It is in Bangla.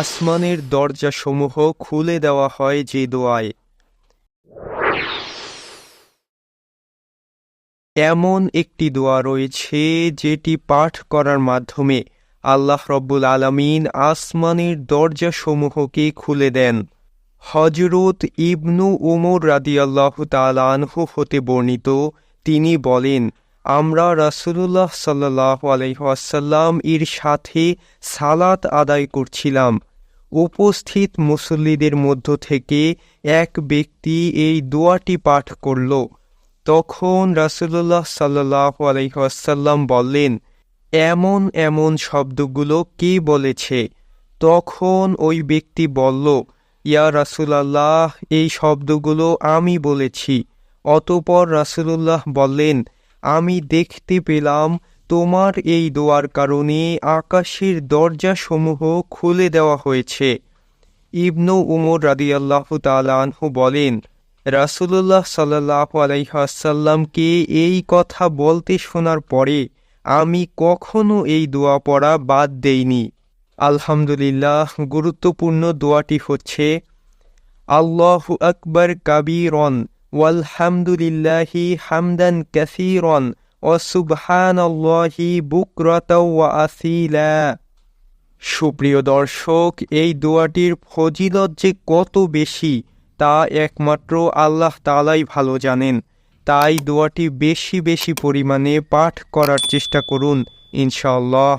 আসমানের দরজাসমূহ খুলে দেওয়া হয় যে দোয়ায়। এমন একটি দোয়া রয়েছে যেটি পাঠ করার মাধ্যমে আল্লাহ রব্বুল আলমিন আসমানের দরজাসমূহকে খুলে দেন। হজরত ইবনু উমর রাদিয়াল্লাহু তালানহু হতে বর্ণিত, তিনি বলেন আমরা রাসূলুল্লাহ সাল্লাহ আলহাসাল্লাম এর সাথে সালাত আদায় করছিলাম। উপস্থিত মুসল্লিদের মধ্য থেকে এক ব্যক্তি এই দোয়াটি পাঠ করল। তখন রাসূলুল্লাহ সাল্লাহ আলহাসাল্লাম বললেন, এমন এমন শব্দগুলো কে বলেছে? তখন ওই ব্যক্তি বলল, ইয়া রাসূলাল্লাহ, এই শব্দগুলো আমি বলেছি। অতপর রাসূলুল্লাহ বললেন আমি দেখতে পেলাম তোমার এই দোয়ার কারণে আকাশের দরজাসমূহ খুলে দেওয়া হয়েছে। ইবনু উমর রাদিয়াল্লাহু তালানহু বলেন, রাসূলুল্লাহ সাল্লাহ আলাইহাসাল্লামকে এই কথা বলতে শোনার পরে আমি কখনো এই দোয়া পড়া বাদ দেইনি। আলহামদুলিল্লাহ, গুরুত্বপূর্ণ দোয়াটি হচ্ছে, আল্লাহু আকবর কাবীরন ওয়ালহামদুলিল্লাহি হামদান কাসীরন ও সুবহানাল্লাহি বুকরাতাও ওয়া আসিলা। সুপ্রিয় দর্শক, এই দোয়াটির ফজিলত যে কত বেশি, তা একমাত্র আল্লাহ তালাই ভালো জানেন। তাই দোয়াটি বেশি বেশি পরিমাণে পাঠ করার চেষ্টা করুন, ইনশাআল্লাহ।